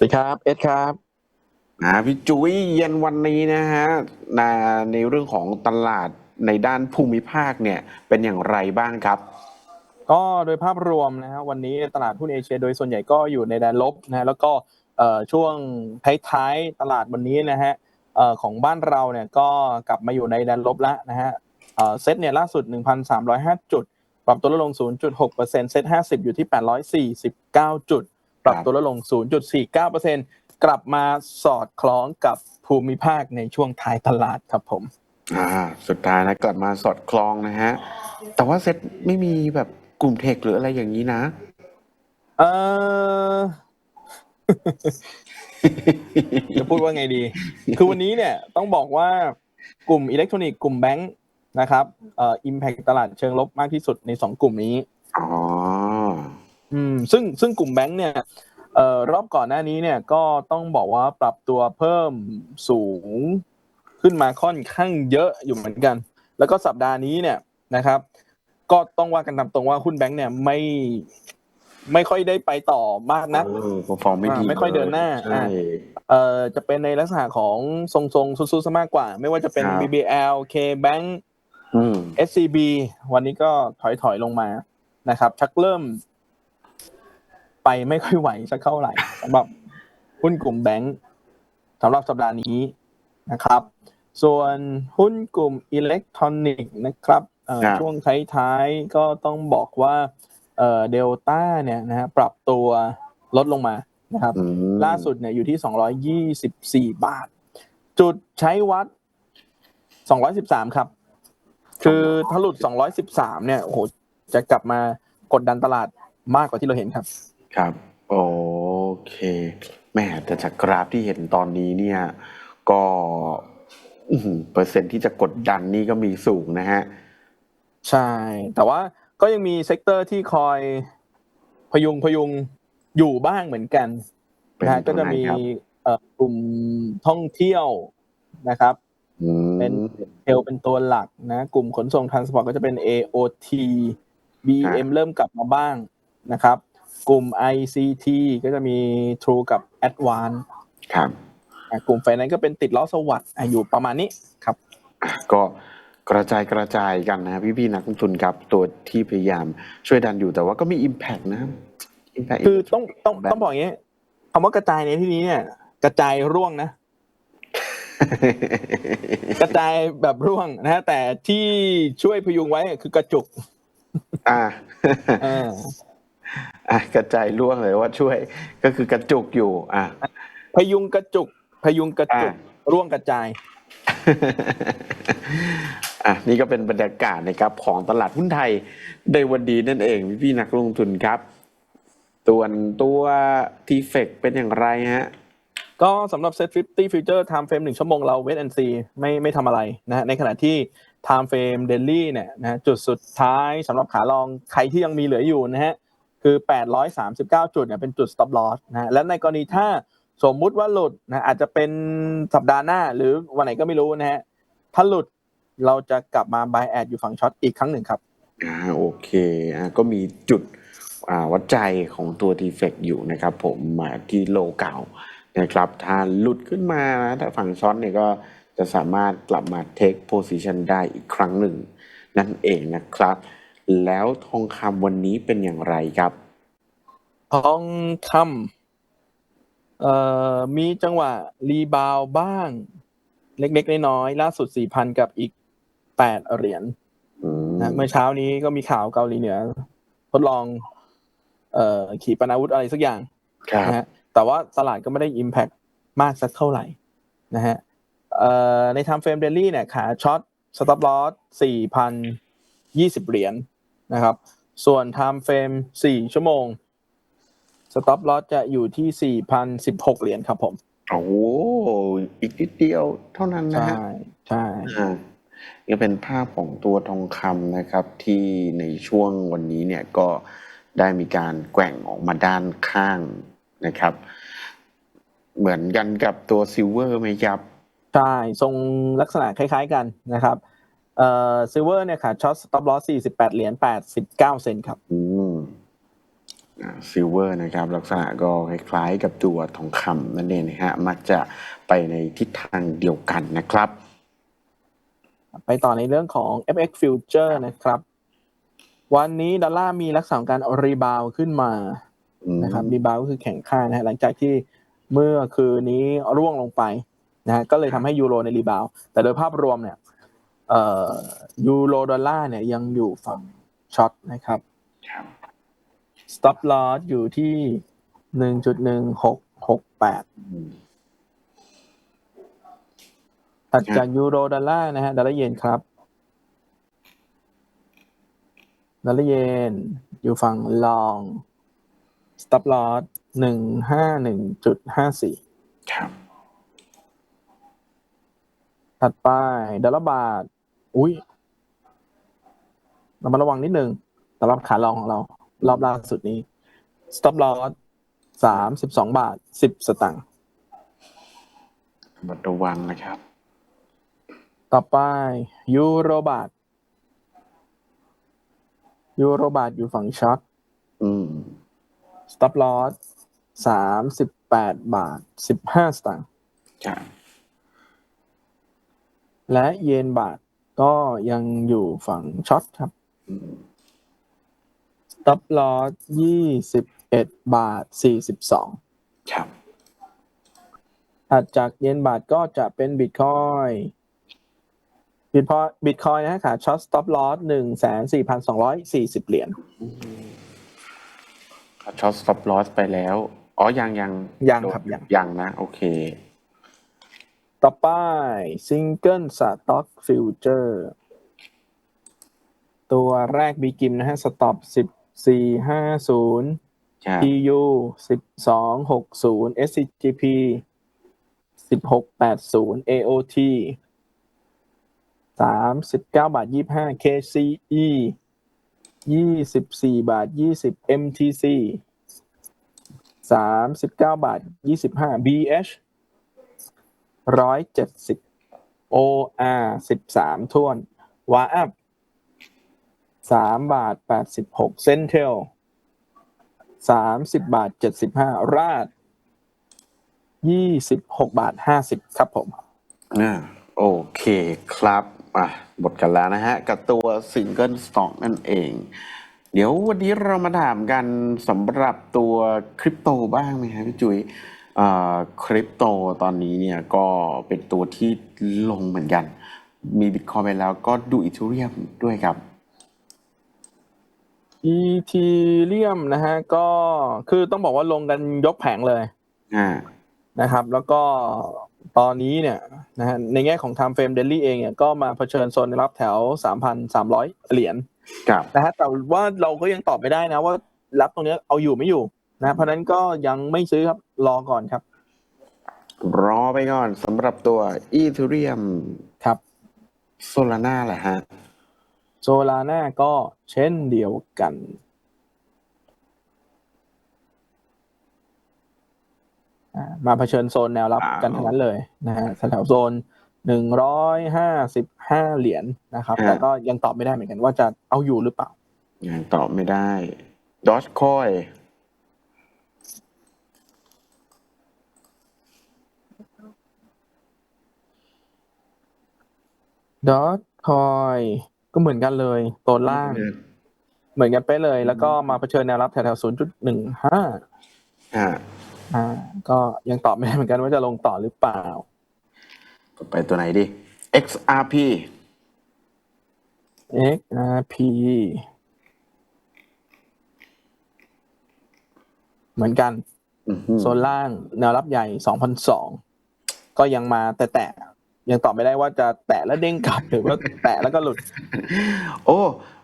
สวัสดีครับ เอสครับอ่าพี่จุ้ยเย็นวันนี้นะฮะนาในเรื่องของตลาดในด้านภูมิภาคเนี่ยเป็นอย่างไรบ้างครับ ก็โดยภาพรวมนะฮะวันนี้ตลาดหุ้นเอเชีย โดยส่วนใหญ่ก็อยู่ในแดนลบนะฮะแล้วก็เอ่อช่วงท้ายๆตลาดวันนี้นะฮะเอ่อของบ้านเราเนี่ยก็กลับมาอยู่ในแดนลบแล้วนะฮะเอ่อเซ็ตเนี่ยล่าสุด 1,305 จุด ปรับตัวลดลง 0.6%เซ็ต50 อยู่ที่ 849 จุด ปรับตัวลดลง 0.49%กลับมาสอดคล้องกับภูมิภาคในช่วงท้ายตลาดครับผมอ่าสุดท้ายนะกลับมาสอดคล้องนะฮะ แต่ว่าเซ็ตไม่มีแบบกลุ่มเทคหรืออะไรอย่างนี้นะ เออจะพูดว่าไงดี คือวันนี้เนี่ยต้องบอกว่ากลุ่มอิเล็กทรอนิกส์กลุ่มแบงค์นะครับเอ่ออิมแพคตลาดเชิงลบมากที่สุดในสองกลุ่มนี้ อ๋ออืมซึ่งซึ่งกลุ่มแบงค์เนี่ยเอ่อรอบก่อนหน้านี้เนี่ยก็ต้องบอกว่าปรับตัวเพิ่มสูงขึ้นมาค่อนข้างเยอะอยู่เหมือนกัน แล้วก็สัปดาห์นี้เนี่ยนะครับ ก็ต้องว่ากันตามตรงว่าหุ้นแบงค์เนี่ยไม่ไม่ค่อยได้ไปต่อมากนักเออฟอร์มไม่ดีอ่าไม่ค่อยเดินหน้าใช่อ่าเอ่อจะเป็นในลักษณะของทรงๆซุๆซะมากกว่า ไม่ว่าจะเป็นครับ BBL K-Bank อืม SCB วันนี้ก็ถอยถอยๆลงมานะครับ ชักเริ่ม ไปไม่ค่อยไหวสักเท่าไหร่สำหรับหุ้นกลุ่มแบงก์สำหรับสัปดาห์นี้นะครับ ส่วนหุ้นกลุ่มอิเล็กทรอนิกส์นะครับเอ่อครับช่วงท้ายๆก็ต้องบอกว่าเอ่อเดลต้าเนี่ยนะฮะปรับตัวลดลงมานะครับอืมล่าสุดเนี่ยอยู่ที่ 224 บาท จุดใช้วัด 213 ครับ คือถ้าหลุด 213 เนี่ยโอ้โหจะกลับมากดดันตลาดมากกว่าที่เราเห็นครับ ครับ โอเคแหม่แต่จากกราฟที่เห็นตอนนี้เนี่ย ก็อื้อหือเปอร์เซ็นต์ที่จะกดดันนี่ก็มีสูงนะฮะ ใช่ แต่ว่าก็ยังมีเซกเตอร์ที่คอยพยุงพยุงอยู่บ้างเหมือนกันเป็นนะฮะตัก็วไหนจะมีครับ เอ่อกลุ่มท่องเที่ยวนะครับ อืม เป็นเทลเป็นตัวหลักนะ กลุ่มขนส่งทางสปอร์ตก็จะเป็น AOT BM เริ่มกลับมาบ้างนะครับ กลุ่ม ICT ก็จะมี True กับ Advance ครับอะกลุ่มไฟนั้นก็เป็นติดล้อสวัสด์อะอยู่ประมาณนี้ครับอะก็กระจายกระจายกันนะพี่พี่ๆนักลงทุนครับตัวที่พยายามช่วยดันอยู่แต่ว่าก็มี Impact นะ Impact คือต้องต้องแบบต้องบอกอย่างนี้คำว่ากระจายในที่นี้เนี่ยกระจายร่วงนะ กระจายแบบร่วงนะฮะแต่ที่ช่วยพยุงไว้คือกระจุก อ่าเอออะกระจายร่วงเลยว่าช่วย ก็คือกระจุกอยู่ อะพยุงกระจุก พยุงกระจุกอ่ร่วงกระจายอะนี่ก็เป็นบรรยากาศนะครับของตลาดหุ้นไทยในวันดีนั่นเองพี่พี่ๆนักลงทุนครับส่วนตัวทีเฟกเป็นอย่างไรฮะก็สำหรับ Set 50 Future Time Frame 1ชั่วโมงเรา Wait and See ไม่ไม่ทำอะไรนะฮะในขณะที่ Time Frame Daily เนี่ยนะฮะจุดสุดท้ายสำหรับขาลองใครที่ยังมีเหลืออยู่นะฮะ คือ 839 จุดเนี่ยเป็นจุด stop loss นะฮะและในกรณีถ้าสมมุติว่าหลุดนะอาจจะเป็นสัปดาห์หน้าหรือวันไหนก็ไม่รู้นะฮะถ้าหลุดเราจะกลับมา buy add อยู่ฝั่งช็อตอีกครั้งหนึ่งครับอ่าโอเคอ่าก็มีจุดอ่าวัดใจของตัวทีเฟกอยู่นะครับผมมาที่โลเก่านะครับถ้าหลุดขึ้นมานะถ้าฝั่งช็อตเนี่ยก็จะสามารถกลับมาเทคโพซิชันได้อีกครั้งหนึ่งนั่นเองนะครับ แล้วทองคำวันนี้เป็นอย่างไรครับ ทองคำเอ่อมีจังหวะรีบาวด์บ้าง เล็กๆ น้อยๆล่าสุด4,000กับอีก8เหรียญอืมนะเมื่อเช้านี้ก็มีข่าวเกาหลีเหนือ ทดลอง เอ่อขีปนาวุธอะไรสักอย่างครับนะฮะแต่ว่าตลาดก็ไม่ได้ Impact มากสักเท่าไหร่นะฮะเอ่อใน Time Frame Daily เนี่ยขาช็อต Stop Loss 4,020เหรียญ นะครับ ส่วน Time Frame 4 ชั่วโมง Stop Loss จะอยู่ที่ 4,016 เหรียญครับผม โอ้โหอีกนิดเดียวเท่านั้นนะใช่ฮะใช่อ่านี่เป็นภาพของตัวทองคำนะครับ ที่ในช่วงวันนี้เนี่ยก็ได้มีการแกว่งออกมาด้านข้างนะครับ เหมือนกันกับตัวซิลเวอร์ไหมครับ ใช่ ทรงลักษณะคล้าย ๆกันนะครับ เอ่อซิลเวอร์เนี่ยค่ะช็อต Stop Loss 48 เหรียญ 89 เซนต์ครับ อืมซิลเวอร์นะครับ ลักษณะก็คล้ายๆกับตัวทองคำนั่นเองนะฮะ มักจะไปในทิศทางเดียวกันนะครับ ไปต่อในเรื่องของ FX Future นะครับ วันนี้ดอลลาร์มีลักษณะของการรีบาวขึ้นมาอืมนะครับรีบาวก็คือแข็งค่านะฮะหลังจากที่เมื่อคืนนี้ร่วงลงไปนะฮะก็เลยทำให้ยูโรในรีบาว แต่โดยภาพรวมเนี่ยเอ่อ ยูโรดอลลาร์เนี่ยยังอยู่ฝั่งช็อตนะครับครับ stop loss อยู่ที่หนึ่งจุดหนึ่งหกหกแปดอืมถัดจากยูโรดอลลาร์นะฮะดอลลาร์เยนครับดอลลาร์เยนอยู่ฝั่งลอง stop loss หนึ่งห้าหนึ่งจุดห้าสี่ครับถัดไปดอลลาร์บาท อุ้ยเรามาระวังนิดนึงสำหรับขาลองของเรา รอบล่าสุดนี้ stop loss สามสิบสองบาทสิบสตางค์บัดระวังนะครับ ต่อไปยูโรบาทยูโรบาทอยู่ฝั่งช็อตอืม stop loss สามสิบแปดบาทสิบห้าสตางค์ครับและเยนบาท ก็ยังอยู่ฝั่งช็อตครับอืม stop loss ยี่สิบเอ็ดบาทสี่สิบสองครับถัดจากเยนบาทก็จะเป็นบิตคอยบิตคอยบิตคอยนะฮะขาช็อต stop loss หนึ่งแสนสี่พันสองร้อยสี่สิบเหรียญช็อต stop loss ไปแล้ว อ๋อยังยังยังครับยังยังนะ โอเค ต่อไป Single Stock Future ตัวแรกบีกิมนะฮะ stop สิบสี่ห้าศูนย์ครับ PU สิบสองหกศูนย์ SCGP สิบหกแปดศูนย์ AOT สามสิบเก้าบาทยี่ห้า KCE ยี่สิบสี่บาทยี่สิบ MTC สามสิบเก้าบาทยี่สิบห้า BH ร้อยเจ็ดสิบ OR สิบสามท่วนวาอัพสามบาทแปดสิบหกเซนเทลสามสิบบาทเจ็ดสิบห้าราดยี่สิบหกบาทห้าสิบครับผมอ่าโอเคครับอะหมดกันแล้วนะฮะ กับตัวซิงเกิลสต็อกนั่นเอง เดี๋ยววันนี้เรามาถามกันสำหรับตัวคริปโตบ้างไหมฮะพี่จุ๋ย คริปโตตอนนี้เนี่ยก็เป็นตัวที่ลงเหมือนกัน มีบิตคอยไปแล้วก็ดูอีเทเรียมด้วยครับอีทีเรียมนะฮะก็คือต้องบอกว่าลงกันยกแผงเลยอ่านะครับ แล้วก็ตอนนี้เนี่ยนะฮะในแง่ของ time frame daily เองเนี่ยก็มาเผชิญโซนรับแถว 3,300 เหรียญกับนะฮะแต่ว่าเราก็ยังตอบไม่ได้นะว่ารับตรงเนี้ยเอาอยู่ไม่อยู่ นะเพราะฉะนั้นก็ยังไม่ซื้อครับรอก่อนครับ รอไปก่อนสำหรับตัวอีเทเรียมครับโซลาร่าแหละฮะโซลาร่าก็เช่นเดียวกันอ่ามาเผชิญโซนแนวรับอ้าวกันทั้งนั้นเลยนะฮะแถวๆโซนหนึ่งร้อยห้าสิบห้าเหรียญนะครับ แต่ก็ยังตอบไม่ได้เหมือนกันว่าจะเอาอยู่หรือเปล่า ยังตอบไม่ได้ดอ g คอย ดอทคอยก็เหมือนกันเลยตัวล่าง เหมือนกันไปะเลย แล้วก็มาเผชิญแนวรับแถวๆศูนย์จุดหนึ่งห้าอ่า อ่า ก็ยังตอบไม่ได้เหมือนกันว่าจะลงต่อหรือเปล่าต่อไปตัวไหนดี XRP XRP เหมือนกันอื้อหือโซนล่างแนวรับใหญ่2,002ก็ยังมาแต่แตะ ยังตอบไม่ได้ว่าจะแตะแล้วเด้งกลับหรือว่าแตะแล้วก็หลุด โอ้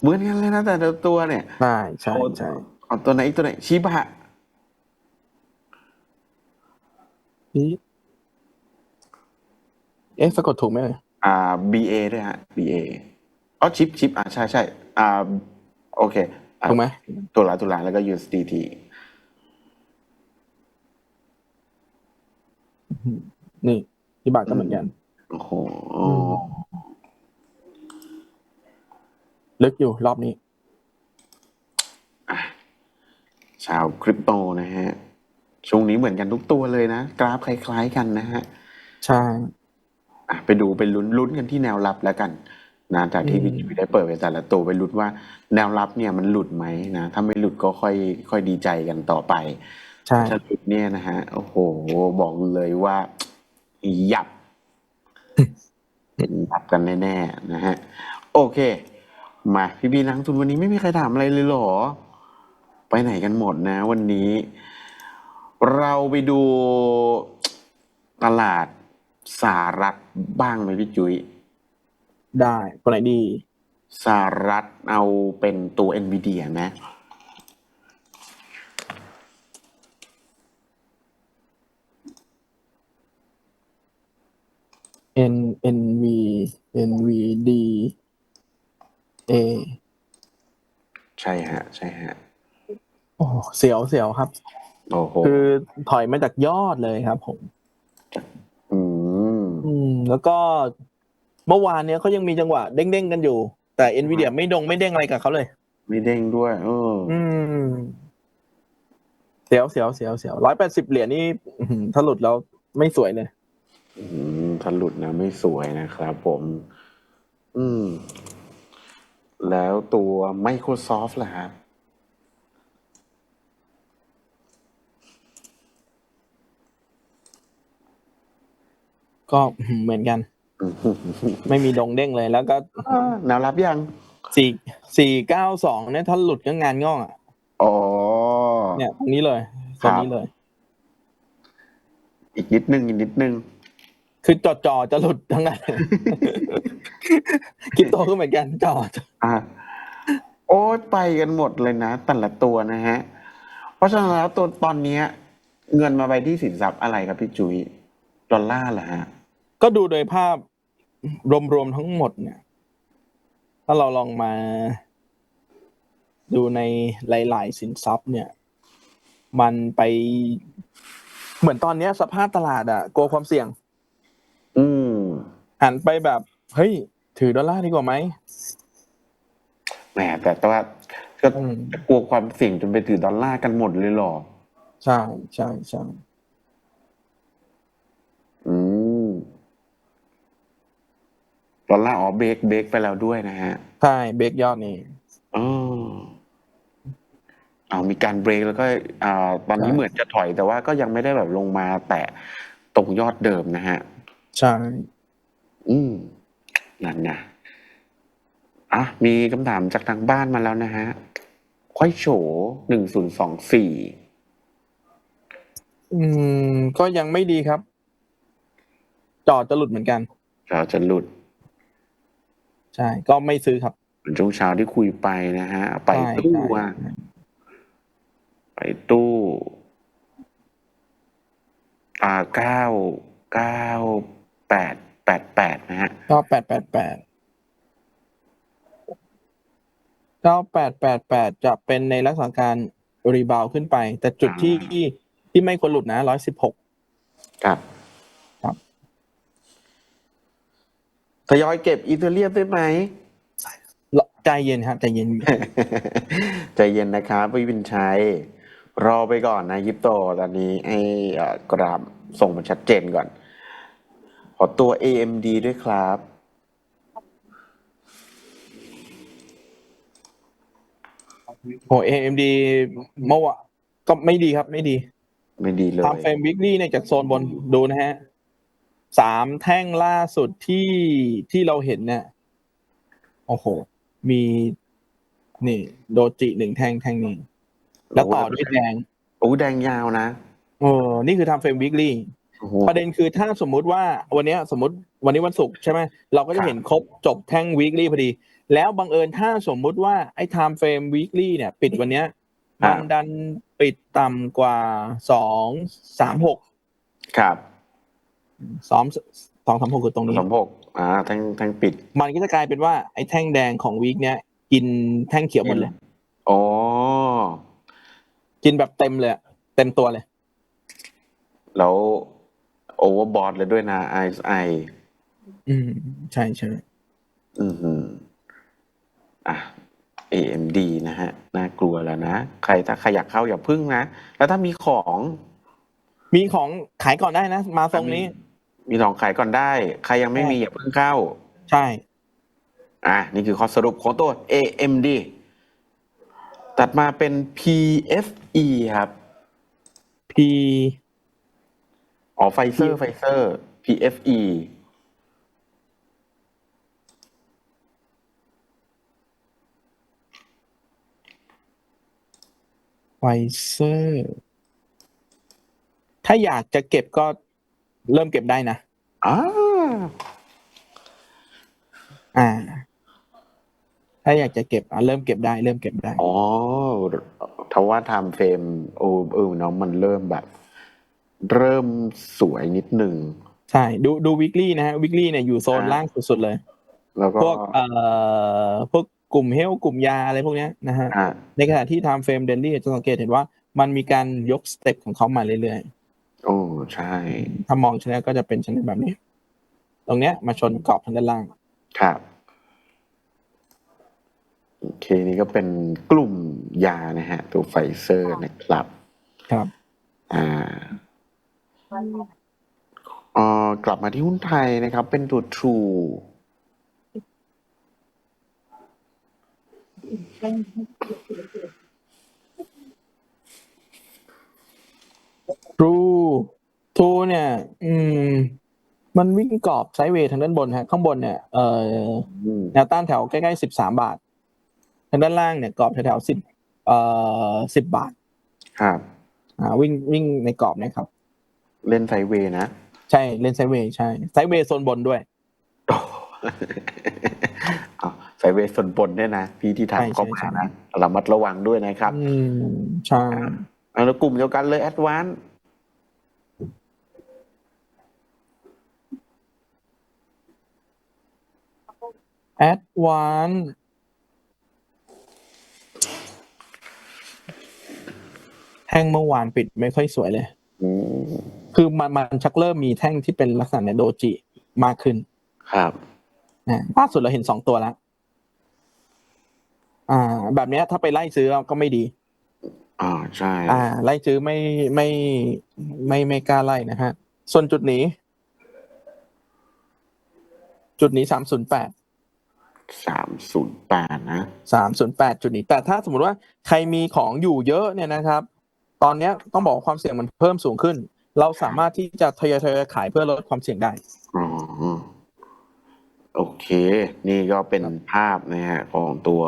เหมือนกันเลยนะแต่ละตัวเนี่ยใช่ใช่ใช่เอาตัวไหนอีกตัวไหนชิบะนี่เอ๊ะสะกดถูกไหมเอ่ยอ่า BA ด้วยฮะ BA อ๋อชิปชิปอ่าใช่ใช่อ่าโอเคอ่าถูกไหมตัวหลาตัวหลาแล้วก็ USDT นี่ที่บาทก็เหมือนกัน โอ้โหลึกอยู่รอบนี้ ชาวคริปโตนะฮะ ช่วงนี้เหมือนกันทุกตัวเลยนะ กราฟคล้าย ๆ กันนะฮะ ใช่อะไปดูไปลุ้นลุ้นกันที่แนวรับแล้วกันนะจากที่อืมพี่จุ๋ยได้เปิดไปแต่ละตัวไปลุ้นว่าแนวรับเนี่ยมันหลุดไหมนะ ถ้าไม่หลุดก็ค่อยค่อยดีใจกันต่อไปใช่ถ้าหลุดเนี่ยนะฮะ โอ้โห บอกเลยว่า ยับ ยับกันแน่ๆนะฮะ โอเค มาพี่บีนักทุนวันนี้ไม่มีใครถามอะไรเลยเหรอ ไปไหนกันหมดนะ วันนี้ เราไปดูตลาดสหรัฐบ้างไหมพี่จุย้ยได้คนไหนดีสหรัฐเอาเป็นตัว NVIDIA ไหม N N V N V D A ใช่ฮะ ใช่ฮะ โอ้โหเสียวเสียวครับ โอ้โหคือถอยมาจากยอดเลยครับผม อืมอืม แล้วก็เมื่อวานเนี้ยเขายังมีจังหวะเด้งๆกันอยู่ แต่ Nvidia ไม่ดงไม่เด้งอะไรกับเขาเลย ไม่เด้งด้วย เออ อืมเสียวเสียวเสียวเสียวร้อยแปดสิบเหรียญนี่อื้อหือถ้าหลุดแล้วไม่สวยเลย อืม ถ้าหลุดนะไม่สวยนะครับผม อืม แล้วตัว Microsoft ล่ะครับก็อื้อหือเหมือนกันอืมไม่มีดงเด้งเลยแล้วก็อ่าแนวรับยังสี่สี่เก้าสองเนี่ยถ้าหลุดก็งานงอกอะอ๋อเนี่ยตรงนี้เลยคตรัรงบนี้เลย อีกนิดนึงอีกนิดนึง คือจอจอจะหลุดทั้งนั้นคริปโตก็เหมือนกันจอจออะโอ้ยไปกันหมดเลยนะ แต่ละตัวนะฮะ เพราะฉะนั้นแล้วตัวตอนเนี้ยเงินมาไปที่สินทรัพย์อะไรครับพี่จุย้ยดอลลาร์เหรอฮะ ก็ดูโดยภาพรวมๆทั้งหมดเนี่ย ถ้าเราลองมา ดูในหลาย ๆ สินทรัพย์เนี่ย มันไปเหมือนตอนเนี้ยสภาพตลาดอะกลัวความเสี่ยง อืมหันไปแบบเฮ้ย ถือดอลลาร์ดีกว่าไหมแหมแต่ว่าก็อืมกลัวความเสี่ยงจนไปถือดอลลาร์กันหมดเลยเหรอ ใช่ใช่ใช่อืมดอลลาร์อ๋อเบรกเบรกไปแล้วด้วยนะฮะ ใช่เบรกยอดนี่อ๋อเอามีการเบรกแล้วก็อ่าตอนนี้ใช่เหมือนจะถอยแต่ว่าก็ยังไม่ได้แบบลงมาแตะตรงยอดเดิมนะฮะ ใช่ อืมนั่นไงอะมีคำถามจากทางบ้านมาแล้วนะฮะควายโฉหนึ่งศูนย์สองสี่อืม ก็ยังไม่ดีครับ จอจะหลุดเหมือนกันเราจะหลุด ใช่ ก็ไม่ซื้อครับเหมือนช่วงเช้าที่คุยไปนะฮะ ไปใช่ตู้ใช่อะไปตู้ อ่าเก้าเก้า แปดแปดแปดนะฮะก็แปดแปดแปดเก้าแปดแปดแปดจะเป็นในลักษณะการรีบาวขึ้นไป แต่จุดที่อ่าที่ที่ไม่ควรหลุดนะร้อยสิบหกครับครับทยอยเก็บอีเทเรียมได้ไหมใจเย็นครับใจเย็น ใจเย็นนะครับพี่วินชัยรอไปก่อนนะยิปโตตอนนี้ให้เอ่อกราฟส่งมันชัดเจนก่อน ขอตัว AMD ด้วยครับโหเอ็มดีเมื่อวานก็ไม่ดีครับ ไม่ดีไม่ดีเลยทำเฟรมวิกลี่เนี่ยจากโซนบนดูนะฮะสามแท่งล่าสุดที่ที่เราเห็นเนี่ยโอ้โห มี นี่โดจิหนึ่งแท่งแท่งนี้ แล้วต่อด้วยแดงโอ้แดงยาวนะ เออ นี่คือทำเฟรมวิกลี่โอ้โห ประเด็นคือถ้าสมมุติว่าวันเนี้ยสมมติวันนี้วันศุกร์ใช่ไหมเราก็คจะรับเห็นครบจบแท่งวีคลี่พอดี แล้วบังเอิญถ้าสมมุติว่าไอ้ time frame weekly เนี่ย ปิดวันเนี้ยครับมันดันปิดต่ำกว่าสองสามหกครับสองสองสามหกคือตรงนี้สมหกอ่าแทงแทงปิด มันก็จะกลายเป็นว่าไอ้แท่งแดงของวีคเนี้ยกินแท่งเขียวหมดเลยอ๋อกินแบบเต็มเลยอะเต็มตัวเลย แล้ว โอเวอร์บอทเลยด้วยนะ ISI อืม ใช่ใช่อือหืออะ AMD นะฮะ น่ากลัวแล้วนะ ใครถ้าใครอยากเข้าอย่าพึ่งนะ แล้วถ้ามีของ มีของขายก่อนได้นะ มาทรงนี้ มีของขายก่อนได้ ใครยังไม่มีอย่าเพิ่งเข้า ใช่ อะ นี่คือข้อสรุปของตัว AMD ตัดมาเป็น PFE ครับ P อ๋อไฟเซอร์ไฟเซอร์ PFE ไฟเซอร์ ถ้าอยากจะเก็บก็เริ่มเก็บได้นะอ่าอ่า ถ้าอยากจะเก็บอะเริ่มเก็บได้ เริ่มเก็บได้ อ๋อทว่าไทม์เฟรมโอ้เออน้องมันเริ่มแบบ เริ่มสวยนิดหนึ่งใช่ดูดูวิกลี่นะฮะวิกลี่เนี่ยอยู่โซนอ่าล่างสุดๆเลย แล้วก็พวกเอ่อพวกกลุ่มเฮลกลุ่มยาอะไรพวกเนี้ยนะฮะอ่าในขณะที่ time frame daily จะสังเกตเห็นว่ามันมีการยกสเต็ปของเขามาเรื่อยโอ้ ใช่ๆถ้ามองชนะก็จะเป็นชนะแบบนี้ ตรงเนี้ยมาชนกรอบทางด้านล่าง ครับโอเคนี่ก็เป็นกลุ่มยานะฮะ ตัวไฟเซอร์นะครับ ครับ อ่า เอ่อกลับมาที่หุ้นไทยนะครับ เป็นตัว True ทรูทรูเนี่ย อืม มันวิ่งกรอบไซด์เวย์ทางด้านบนฮะ ข้างบนเนี่ยเอ่ออืมแนวต้านแถวใกล้ๆสิบสามบาท ทางด้านล่างเนี่ยกรอบแถวๆสิบเอ่อสิบบาท ครับ อ่า วิ่งวิ่งในกรอบเนะครับ เล่นไซด์เวย์นะ ใช่เล่นไซด์เวย์ใช่ไซด์เวย์โซนบนด้วยเอาไซด์เวย์ส่วนบนด้วยนะ พี่ที่ใช่ทำก็ใช่มาใช่นะระมัดระวังด้วยนะครับ อืมใช่เอาแล้วกลุ่มเดียวกันเลย a d v a n c e แอดวานแท่งเมื่อวานปิดไม่ค่อยสวยเลยอืม คือมันมันชักเริ่มมีแท่งที่เป็นลักษณะในโดจิมากขึ้น ครับนะล่าสุดเราเห็นสองตัวแล้วอ่า แบบเนี้ยถ้าไปไล่ซื้อก็ไม่ดี อ่าใช่ อ่า ไล่ซื้อไม่ไม่ไม่ไม่กล้าไล่นะฮะ ส่วนจุดนี้ จุดนี้สามศูนย์แปดสามศูนย์แปดนะสามศูนย์แปดจุดนี้ แต่ถ้าสมมติว่าใครมีของอยู่เยอะเนี่ยนะครับ ตอนเนี้ยต้องบอกว่าความเสี่ยงมันเพิ่มสูงขึ้น เราสามารถที่จะทยอยทยอยขายเพื่อลดความเสี่ยงได้อ๋อโอเค นี่ก็เป็นภาพนะฮะของตัว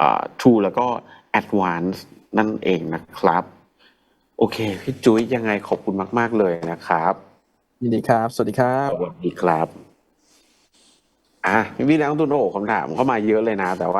อ่า True แล้วก็ Advance นั่นเองนะครับ โอเค พี่จุ้ยยังไงขอบคุณมาก ๆ เลยนะครับยินดีครับ สวัสดีครับ สวัสดีครับ อะพี่นักลงทุนโอ้โหคำถามเข้ามาเยอะเลยนะแต่ว่า